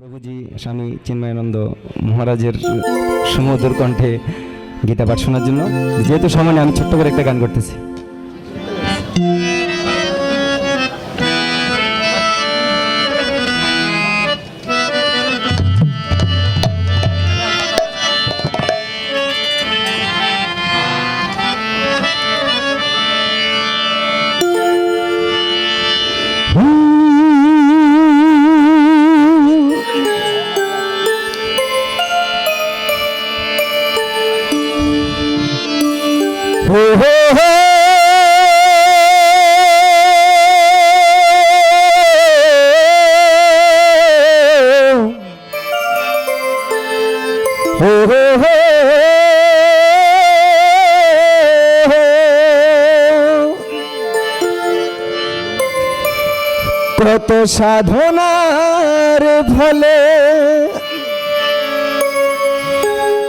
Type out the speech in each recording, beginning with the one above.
প্রভুজি, স্বামী চিন্ময়ানন্দ মহারাজের সমুদ্র কণ্ঠে গীতা পাঠ শোনার জন্য। যেহেতু সময় আমি ছোট্ট করে একটা গান করতেছি। কত সাধনার ফলে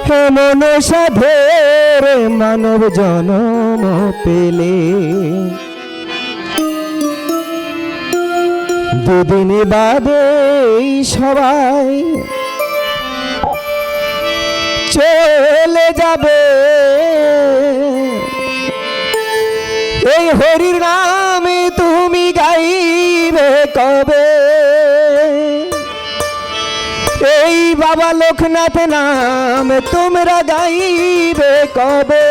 হেমন সাধের মানব জনম পেলে। দুদিন বাদে সবাই চলে যাবে। এই হরির নামে কবে? এই বাবা লোকনাথ নাম তোমরা গাইবে কবে?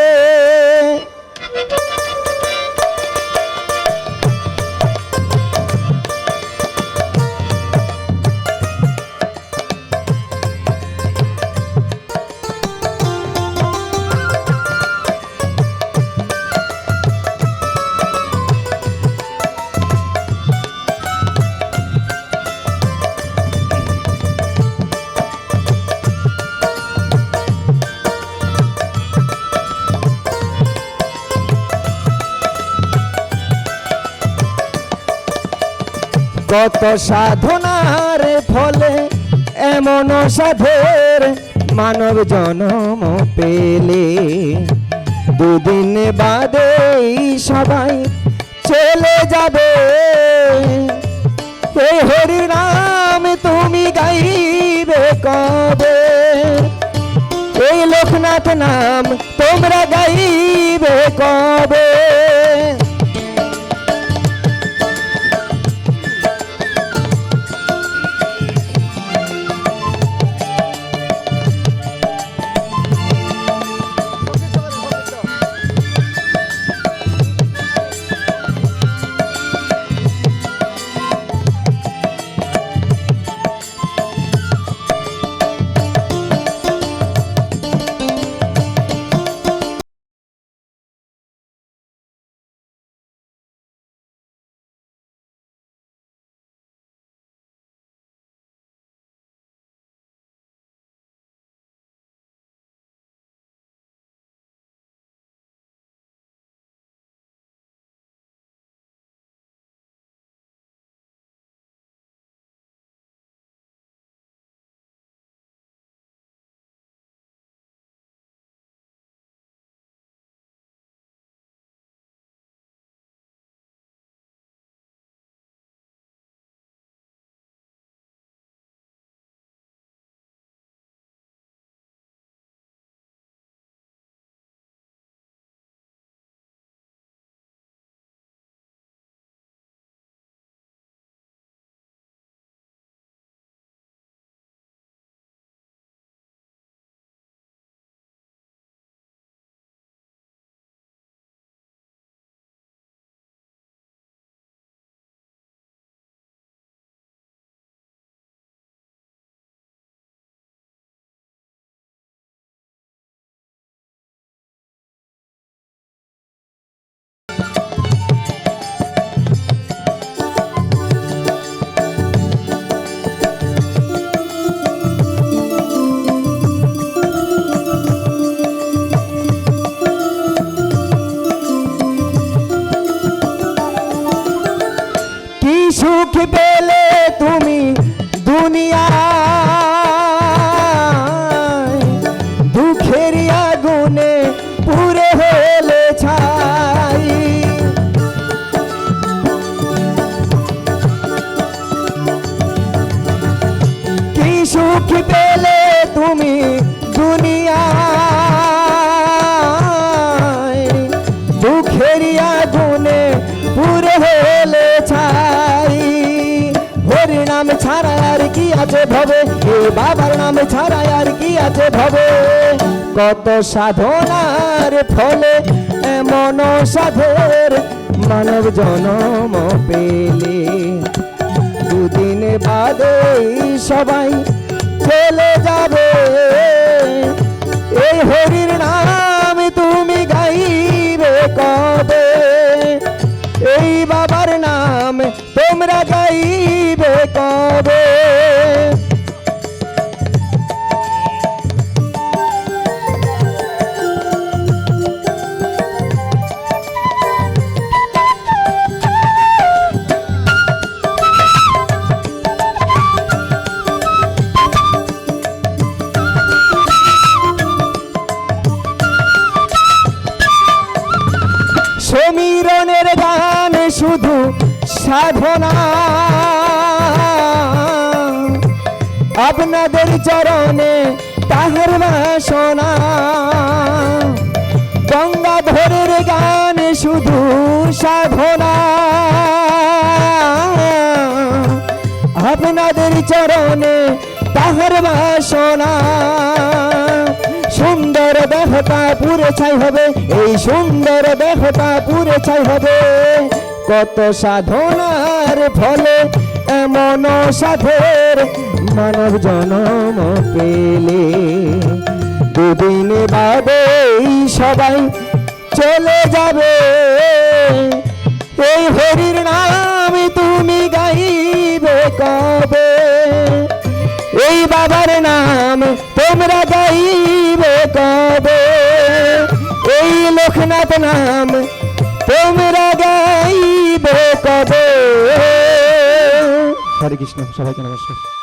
কত সাধনার ফলে এমন সাধের মানব জনম পেলে। দুদিন বাদে সবাই চলে যাবে। এই হরি নাম তুমি গাইবে কবে? এই লোকনাথ নাম তোমরা গাইবে কবে? সুখ পেলে তুমি দুনিয়ায়। দুঃখের আগুনে পুরে হলে ছাই। হরি নাম ছাড়া আর কি আছে ভবে? এ বাবার নাম ছাড়া আর কি আছে ভবে? কত সাধনার ফলে এমন সাধের মানব জনম পেলে। দুদিন বাদে সবাই বাবার নাম তোমরা গাইবে কবে? সমীরণের গান শুধু সাধনা। আপনাদের চরণে তাহের বাসনা গঙ্গাধরের গান শুধু সাধনা। আপনাদের চরণে তাহার বাসনা সুন্দর দেহটা পুরে ছাই হবে, এই সুন্দর দেহটা পুরে ছাই হবে। কত সাধনার ফলে এমন সাধের মানব জনম পেলে। দুদিন বাদে সবাই চলে যাবে। এই হরির নাম তুমি গাইবে কবে? এই বাবার নাম তোমরা গাইবে কবে? এই লোকনাথ নাম তোমরা গাইবে কবে? হরে কৃষ্ণ সবাইকে নমস্কার।